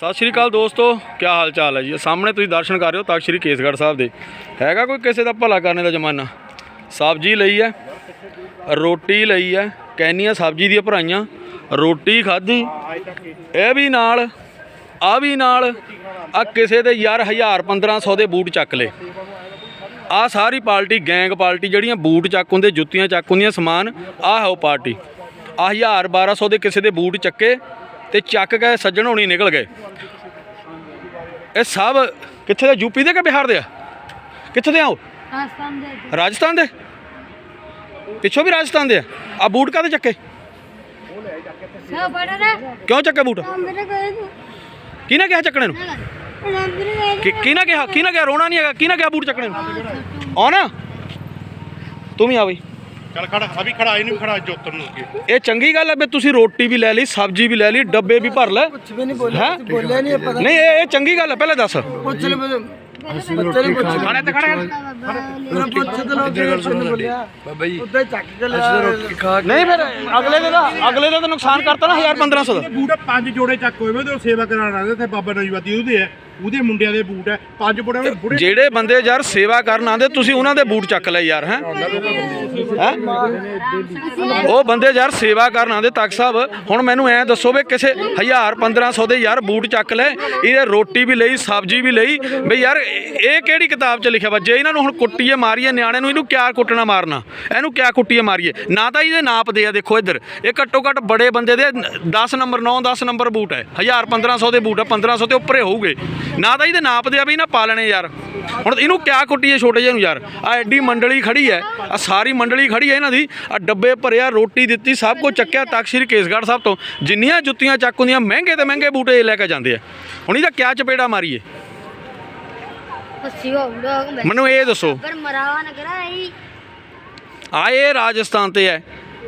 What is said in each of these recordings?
ਸਤਿ ਸ਼੍ਰੀ ਅਕਾਲ ਦੋਸਤੋ ਕੀ ਹਾਲ ਚਾਲ ਹੈ ਜੀ? ਸਾਹਮਣੇ ਤੁਸੀਂ ਦਰਸ਼ਨ ਕਰ ਰਹੇ ਹੋ ਤਖਤ ਸ਼੍ਰੀ ਕੇਸਗੜ੍ਹ ਸਾਹਿਬ ਦੇ। ਹੈਗਾ ਕੋਈ ਕਿਸੇ ਦਾ ਭਲਾ ਕਰਨੇ ਦਾ ਜ਼ਮਾਨਾ? ਸਬਜ਼ੀ ਲਈ ਹੈ, ਰੋਟੀ ਲਈ ਹੈ, ਕੈਨੀਆਂ ਸਬਜ਼ੀ ਦੀਆਂ ਭਰਾਈਆਂ, ਰੋਟੀ ਖਾਧੀ, ਇਹ ਵੀ ਨਾਲ ਆ ਵੀ ਨਾਲ ਆ ਕਿਸੇ ਦੇ ਯਾਰ 1000 1500 ਦੇ ਬੂਟ ਚੱਕ ਲਏ। ਆ ਸਾਰੀ ਪਾਰਟੀ, ਗੈਂਗ ਪਾਰਟੀ ਜਿਹੜੀਆਂ ਬੂਟ ਚੱਕ ਹੁੰਦੇ, ਜੁੱਤੀਆਂ ਚੱਕ ਹੁੰਦੀਆਂ, ਸਮਾਨ, ਆਹ ਹੈ ਉਹ ਪਾਰਟੀ। ਆ 1000 1200 ਦੇ ਕਿਸੇ ਦੇ ਬੂਟ ਚੱਕੇ ਤੇ ਚੱਕ ਕੇ ਸੱਜਣ ਹੋਣੀ ਨਿਕਲ ਗਏ। ਇਹ ਸਭ ਕਿੱਥੇ ਦੇ? ਯੂਪੀ ਦੇ ਕਿ ਬਿਹਾਰ ਦੇ ਆ? ਕਿੱਥੇ ਦੇ ਆ ਉਹ? ਆਸਾਮ ਦੇ ਰਾਜਸਥਾਨ ਦੇ? ਪਿੱਛੋਂ ਵੀ ਰਾਜਸਥਾਨ ਦੇ ਆ। ਆ ਬੂਟ ਕਾਹਦੇ ਚੱਕੇ? ਕਿਉਂ ਚੱਕੇ ਬੂਟ? ਗਏ ਕਿਹਨੇ ਕਿਹਾ ਚੱਕਣੇ ਨੂੰ? ਗਏ ਕਿਹਨੇ ਕਿਹਾ? ਕਿਹਨੇ ਕਿਹਾ? ਰੋਣਾ ਨਹੀਂ ਹੈਗਾ। ਕਿਹਨੇ ਕਿਹਾ ਬੂਟ ਚੱਕਣੇ ਨੂੰ? ਆਉਣਾ? ਤੂੰ ਵੀ ਆ ਬਈ। ਚੱਲ ਖੜਾ ਅਭੀ ਖੜਾ ਇਹਨੂੰ ਖੜਾ ਜੋਤਨ ਨੂੰ ਅੱਗੇ। ਇਹ ਚੰਗੀ ਗੱਲ ਹੈ ਵੀ ਤੁਸੀਂ ਰੋਟੀ ਵੀ ਲੈ ਲਈ ਸਬਜ਼ੀ ਵੀ ਲੈ ਲਈ ਡੱਬੇ ਵੀ ਭਰ ਲੈ। ਕੁਝ ਵੀ ਨਹੀਂ ਬੋਲਿਆ ਹੈਂ? ਬੋਲਿਆ ਨਹੀਂ ਪਤਾ ਨਹੀਂ ਇਹ ਇਹ ਚੰਗੀ ਗੱਲ ਹੈ ਪਹਿਲੇ ਦੱਸ। ਪੁੱਛ ਲੈ ਨੇ ਪੁੱਛ ਖੜਾ ਤੇ ਖੜਾ। ਪੁੱਛ ਤੇ ਲੋ ਬੋਲਿਆ ਬਾਬਾ ਜੀ ਉੱਤੇ ਚੱਕ ਕੇ ਲਿਆ ਰੋਟੀ ਖਾ ਨਹੀਂ ਫਿਰ ਅਗਲੇ ਦੇ ਦਾ ਅਗਲੇ ਦਾ ਤਾਂ ਨੁਕਸਾਨ ਕਰਤਾ ਨਾ 1000 1500 ਦਾ। ਬੂਟ ਪੰਜ ਜੋੜੇ ਚੱਕ ਹੋਏ ਵੇ ਤੇ ਉਹ ਸੇਵਾ ਕਰਾਉਣ ਆਉਂਦੇ ਤੇ ਬਾਬਾ ਨਜਵਾਦੀ ਉਹਦੇ ਆ ਉਹਦੇ ਮੁੰਡਿਆਂ ਦੇ ਬੂਟ ਹੈ, ਪੰਜ ਬੁੜੇ ਵਿੱਚ ਬੁੜੇ ਜਿਹੜੇ ਬੰਦੇ ਯਾਰ ਸੇਵਾ ਕਰਨ ਆਉਂਦੇ, ਤੁਸੀਂ ਉਹਨਾਂ ਦੇ ਬੂਟ ਚੱਕ ਲੈ ਯਾਰ, ਹੈ? ਉਹ ਬੰਦੇ ਯਾਰ ਸੇਵਾ ਕਰਨ ਆਉਂਦੇ, ਤਖਤ ਸਾਹਿਬ, ਹੁਣ ਮੈਨੂੰ ਐ ਦੱਸੋ ਵੀ ਕਿਸੇ 1000 1500 ਦੇ ਯਾਰ ਬੂਟ ਚੱਕ ਲੈ ਇਹਦੇ ਰੋਟੀ ਵੀ ਲਈ, ਸਬਜ਼ੀ ਵੀ ਲਈ, ਵੀ ਯਾਰ ਇਹ ਇਹ ਕਿਹੜੀ ਕਿਤਾਬ 'ਚ ਲਿਖਿਆ ਵਾ? ਜੇ ਇਹਨਾਂ ਨੂੰ ਹੁਣ ਕੁੱਟੀਏ ਮਾਰੀਏ ਨਿਆਣੇ ਨੂੰ ਇਹਨੂੰ ਕਿਆ ਕੁੱਟਣਾ ਮਾਰਨਾ? ਇਹਨੂੰ ਕਿਆ ਕੁੱਟੀਏ ਮਾਰੀਏ? ਨਾ ਤਾਂ ਇਹਦੇ ਨਾਪ ਦੇ ਆ, ਦੇਖੋ ਇੱਧਰ। ਇਹ ਘੱਟੋ ਘੱਟ ਬੜੇ ਬੰਦੇ ਦੇ 10 ਨੰਬਰ 9 10 ਨੰਬਰ ਬੂਟ ਹੈ। 1000 1500 ਦੇ ਬੂਟ ਹੈ 1500 ਤੇ ਉੱਪਰੇ ਹੋਊਗੇ। ਨਾ ਤਾਂ ਇਹਦੇ ਨਾਪ ਦੇ ਆ ਵੀ ਨਾ ਪਾ ਲੈਣੇ ਯਾਰ। ਹੁਣ ਇਹਨੂੰ ਕਿਆ ਕੁੱਟੀਏ ਛੋਟੇ ਜਿਹੇ ਨੂੰ ਯਾਰ? ਆ ਐਡੀ ਮੰਡਲੀ ਖੜੀ ਹੈ ਆ ਸਾਰੀ ਮੰਡਲੀ ਖੜੀ ਹੈ ਇਹਨਾਂ ਦੀ। ਆ ਡੱਬੇ ਭਰਿਆ ਰੋਟੀ ਦਿੱਤੀ ਸਭ ਕੁਝ ਚੱਕਿਆ ਤਖਤ ਸ਼੍ਰੀ ਕੇਸਗੜ੍ਹ ਸਾਹਿਬ ਤੋਂ। ਜਿੰਨੀਆਂ ਜੁੱਤੀਆਂ ਚੱਕ ਹੁੰਦੀਆਂ ਮਹਿੰਗੇ ਤੇ ਮਹਿੰਗੇ ਬੂਟੇ ਲੈ ਕੇ ਜਾਂਦੇ ਆ ਹੁਣ ਇਹਦਾ ਕਿਆ ਚਪੇੜਾ ਮਾਰੀਏ? ਮੈਨੂੰ ਇਹ ਦੱਸੋ। ਪਰ ਮਰਾਵਾ ਨਾ ਕਰਾ ਇਹ। ਆ ਇਹ ਰਾਜਸਥਾਨ ਤੇ ਹੈ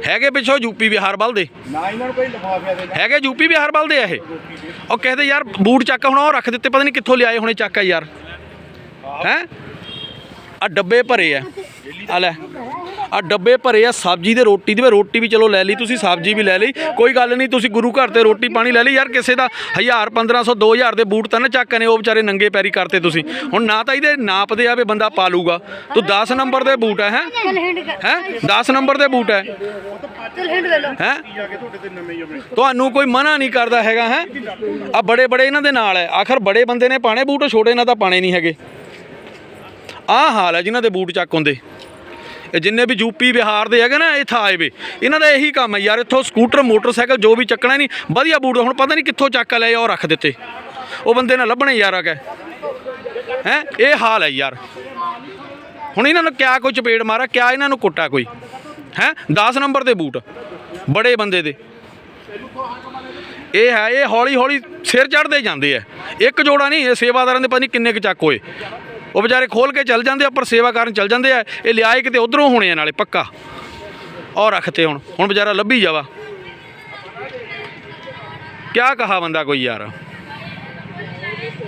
ਹੈਗੇ ਪਿੱਛੋਂ ਯੂਪੀ ਬਿਹਾਰ ਵੱਲ ਦੇ। ਨਾ ਇਹਨਾਂ ਨੂੰ ਕੋਈ ਲਿਫਾਫਿਆ ਦੇ ਹੈਗੇ ਯੂਪੀ ਬਿਹਾਰ ਵੱਲ ਦੇ ਆ ਇਹ। ਉਹ ਕਹਿੰਦੇ ਯਾਰ ਬੂਟ ਚੱਕ ਹੁਣ ਉਹ ਰੱਖ ਦਿੱਤੇ ਪਤਾ ਨਹੀਂ ਕਿੱਥੋਂ ਲਿਆਏ ਹੁਣੇ ਚੱਕ ਆ ਯਾਰ। ਹੈ? ਆ ਡੱਬੇ ਭਰੇ ਆ। ਆ ਲੈ। ਆ ਡੱਬੇ ਭਰੇ ਆ ਸਬਜ਼ੀ ਦੇ ਰੋਟੀ ਦੀ ਰੋਟੀ ਵੀ ਚਲੋ ਲੈ ਲਈ ਤੁਸੀਂ ਸਬਜ਼ੀ ਵੀ ਲੈ ਲਈ। ਕੋਈ ਗੱਲ ਨਹੀਂ ਤੁਸੀਂ ਗੁਰੂ ਘਰ ਤੇ ਰੋਟੀ ਪਾਣੀ ਲੈ ਲਈ। ਯਾਰ ਕਿਸੇ ਦਾ 1000 1500 2000 ਦੇ ਬੂਟ ਤਾਂ ਨਾ ਚੱਕ ਨੇ ਉਹ ਵਿਚਾਰੇ ਨੰਗੇ ਪੈਰੀ ਕਰਤੇ ਤੁਸੀਂ। ਹੁਣ ਨਾ ਤਾਂ ਇਹਦੇ ਨਾਪ ਦੇ ਆਵੇ ਬੰਦਾ ਪਾ ਲੂਗਾ। ਤੂੰ 10 ਨੰਬਰ ਦੇ ਬੂਟ ਹੈ? ਹੈ ਹੈ? 10 ਨੰਬਰ ਦੇ ਬੂਟ ਹੈ ਹੈ? ਤੁਹਾਨੂੰ ਕੋਈ ਮਨਾ ਨਹੀਂ ਕਰਦਾ ਹੈਗਾ ਹੈ? ਆ ਬੜੇ ਬੜੇ ਇਹਨਾਂ ਦੇ ਨਾਲ ਹੈ ਆਖਰ ਬੜੇ ਬੰਦੇ ਨੇ ਪਾਣੇ ਬੂਟ ਛੋਟੇ ਇਹਨਾਂ ਤਾਂ ਪਾਣੇ ਨਹੀਂ ਹੈਗੇ। ਆਹ ਹਾਲ ਹੈ ਜਿਨ੍ਹਾਂ ਦੇ ਬੂਟ ਚੱਕ ਹੁੰਦੇ ਇਹ ਜਿੰਨੇ ਵੀ ਯੂਪੀ, ਬਿਹਾਰ ਦੇ ਹੈਗੇ ਨਾ ਇੱਥੇ ਆਏ ਵੇ। ਇਹਨਾਂ ਦਾ ਇਹੀ ਕੰਮ ਹੈ ਯਾਰ, ਇੱਥੋਂ ਸਕੂਟਰ, ਮੋਟਰਸਾਈਕਲ ਜੋ ਵੀ ਚੱਕਣਾ ਨਹੀਂ, ਵਧੀਆ ਬੂਟ, ਹੁਣ ਪਤਾ ਨਹੀਂ ਕਿੱਥੋਂ ਚੱਕ ਲਏ ਉਹ ਰੱਖ ਦਿੱਤੇ। ਉਹ ਬੰਦੇ ਨਾਲ ਲੱਭਣੇ ਯਾਰ ਆ ਕੇ। ਹੈ? ਇਹ ਹਾਲ ਹੈ ਯਾਰ। ਹੁਣ ਇਹਨਾਂ ਨੂੰ ਕਿਆ ਕੋਈ ਚਪੇੜ ਮਾਰਾ ਕਿਆ ਇਹਨਾਂ ਨੂੰ ਕੁੱਟਾ ਕੋਈ? ਹੈ? 10 ਨੰਬਰ ਦੇ ਬੂਟ, ਬੜੇ ਬੰਦੇ ਦੇ। ਇਹ ਹੈ, ਇਹ ਹੌਲੀ ਹੌਲੀ ਸਿਰ ਚੜਦੇ ਜਾਂਦੇ ਆ। ਇੱਕ ਜੋੜਾ ਨਹੀਂ, ਇਹ ਸੇਵਾਦਾਰਾਂ ਦੇ ਪਤਾ ਨਹੀਂ ਕਿੰਨੇ ਕੁ ਚੱਕ ਹੋਏ। ਉਹ ਵਿਚਾਰੇ ਖੋਲ ਕੇ ਚੱਲ ਜਾਂਦੇ ਆ, ਪਰ ਸੇਵਾ ਕਰਨ ਚੱਲ ਜਾਂਦੇ ਆ। ਇਹ ਲਿਆਏ ਕਿਤੇ ਉਧਰੋਂ ਹੋਣੇ ਆ ਨਾਲੇ, ਪੱਕਾ। ਔਰ ਰੱਖਤੇ ਹੁਣ ਹੁਣ ਵਿਚਾਰਾ ਲੱਭੀ ਜਾਵਾ। ਕਿਆ ਕਹਾ ਬੰਦਾ ਕੋਈ ਯਾਰ?